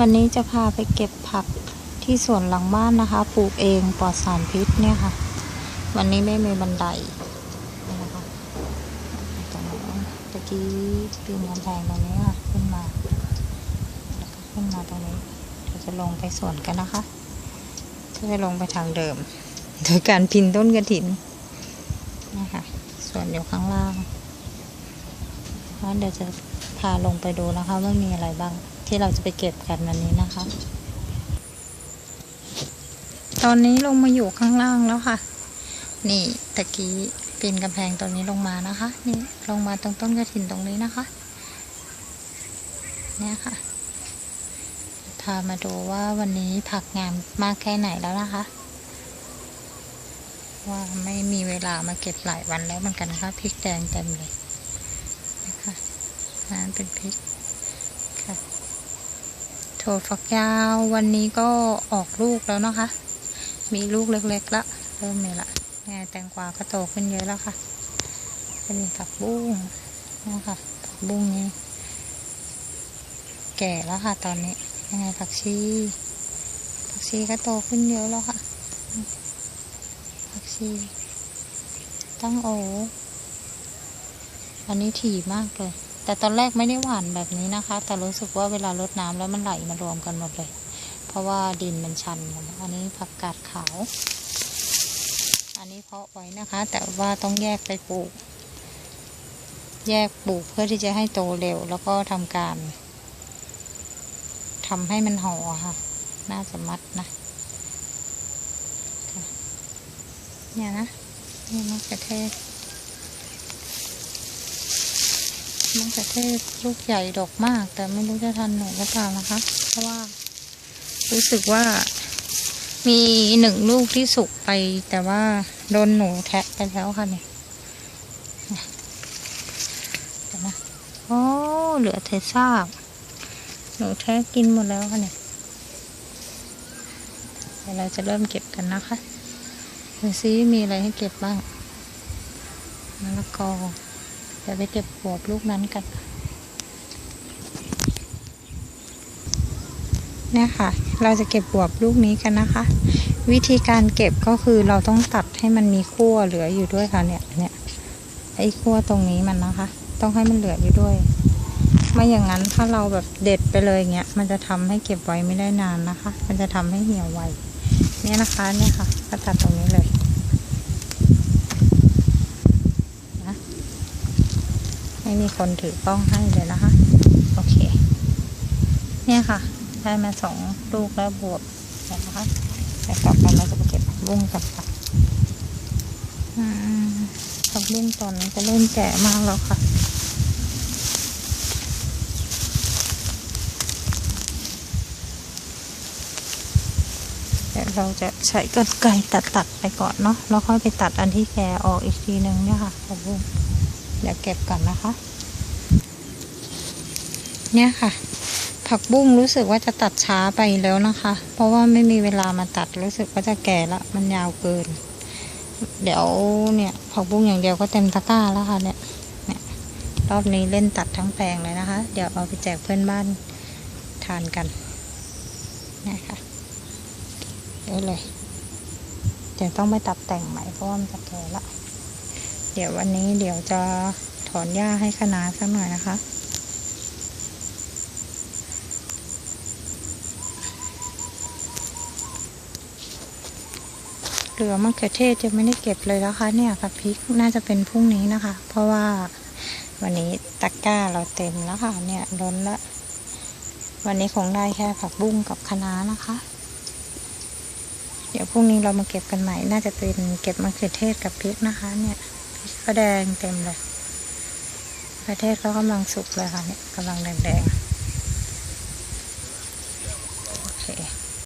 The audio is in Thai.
วันนี้จะพาไปเก็บผักที่สวนหลังบ้านนะคะ ปลูกเองปลอดสารพิษเนี่ยค่ะ วันนี้ไม่มีบันไดนะคะตรงนี้ตะกี้ปีนกำแพงตรงนี้ค่ะขึ้นมาแล้วก็ขึ้นมาตรงนี้เราจะลงไปสวนกันนะคะก็จะลงไปทางเดิม โดยการพินต้นกระถินนะคะสวนอยู่ข้างล่างแล้วเดี๋ยวจะพาลงไปดูนะคะว่ามีอะไรบ้าง ที่เราจะไปเก็บกันวันนี้นะคะ ตอนนี้ลงมาอยู่ข้างล่างแล้วค่ะ นี่ตะกี้ปีนกำแพงตรงนี้ลงมานะคะ นี่ลงมาตรงต้นกระถินตรงนี้นะคะ เนี่ยค่ะ พามาดูว่าวันนี้ผักงามมากแค่ไหนแล้วนะคะ ว่าไม่มีเวลามาเก็บหลายวันแล้วเหมือนกันนะคะพริกแดงเต็มเลยนะคะนั่นเป็นพริกค่ะ ถั่วฝักยาววันนี้ก็ออกลูกแล้วนะคะ มีลูกเล็กๆละเริ่มมีละแง่แตงกวาก็โตขึ้นเยอะแล้วค่ะเป็นผักบุ้งนะคะผักบุ้งนี้ แก่แล้วค่ะ ตอนนี้ยังไงผักชีผักชีก็โตขึ้นเยอะแล้วค่ะ ผักชีตั้งโออันนี้ถี่มากเลย แต่ตอนแรกไม่ได้หวานแบบนี้นะคะ แต่รู้สึกว่าเวลารดน้ำแล้วมันไหลมารวมกันหมดเลย เพราะว่าดินมันชันอันนี้ผักกาดขาว อันนี้เพาะไว้นะคะ แต่ว่าต้องแยกไปปลูก แยกปลูกเพื่อที่จะให้โตเร็ว แล้วก็ทำการทำให้มันห่อค่ะ น่าจะมัดนะเนี่ยนะนี่มะเขือเทศ มะเขือเทศลูกใหญ่ดอกมาก แต่ไม่รู้จะทันหนูหรือเปล่านะคะ เพราะว่า รู้สึกว่า มีหนึ่งลูกที่สุกไป แต่ว่าโดนหนูแทะไปแล้วค่ะเนี่ยเดี๋ยวนะโอ้เหลือเทซากหนูแทะกินหมดแล้วค่ะเนี่ยเดี๋ยวเราจะเริ่มเก็บกันนะคะดูซิมีอะไรให้เก็บบ้างมะละกอ เดี๋ยวไปเก็บบวลูกนั้นกัน เนี่ยค่ะ เราจะเก็บบวลูกนี้กันนะคะ วิธีการเก็บก็คือเราต้องตัดให้มันมีขั้วเหลืออยู่ด้วยค่ะเนี่ยเนี่ยไอ้ขั้วตรงนี้มันนะคะ ต้องให้มันเหลืออยู่ด้วยไม่อย่างนั้นถ้าเราแบบเด็ดไปเลยเงี้ย มันจะทำให้เก็บไว้ไม่ได้นานนะคะ มันจะทำให้เหี่ยวไวเนี่ยนะคะเนี่ยค่ะก็ตัดตรงนี้เลยนะ ไม่มีคนถือกล้องให้เลยนะคะ โอเค เนี่ยค่ะ ได้มาสองลูกแล้วบวบนะคะแต่ต่อไปเราจะไปเก็บผักบุ้งกันค่ะอืมผักบุ้งตอนนี้จะเริ่มแก่มากแล้วค่ะเดี๋ยวเราจะใช้กรรไกรตัดตัดๆไปก่อนเนาะแล้วค่อยไปตัดอันที่แกออกอีกทีนึงเนี่ยค่ะผักบุ้ง เดี๋ยวเก็บก่อนนะคะ เนี่ยค่ะ ผักบุ้งรู้สึกว่าจะตัดช้าไปแล้วนะคะ เพราะว่าไม่มีเวลามาตัดรู้สึกว่าจะแก่ละมันยาวเกิน เดี๋ยวเนี่ยผักบุ้งอย่างเดียวก็เต็มตะกร้าแล้วค่ะเนี่ยเนี่ย รอบนี้เล่นตัดทั้งแปลงเลยนะคะ เดี๋ยวเอาไปแจกเพื่อนบ้านทานกันเนี่ยค่ะเยอะเลยเดี๋ยวต้องไปตัดแต่งใหม่เพราะว่ามันจะแก่ละ เดี๋ยววันนี้เดี๋ยวจะถอนหญ้าให้คณะสักหน่อยนะคะ เหลือมะเขือเทศจะไม่ได้เก็บเลยแล้วค่ะเนี่ยกับพริกน่าจะเป็นพรุ่งนี้นะคะ เพราะว่าวันนี้ตะกร้าเราเต็มแล้วค่ะเนี่ยล้นละวันนี้คงได้แค่ผักบุ้งกับคะน้านะคะ เดี๋ยวพรุ่งนี้เรามาเก็บกันใหม่ น่าจะเป็นเก็บมะเขือเทศกับพริกนะคะเนี่ย ก็แดงเต็มเลย ประเทศเทศก็กำลังสุกเลยค่ะเนี่ยกำลังแดงๆ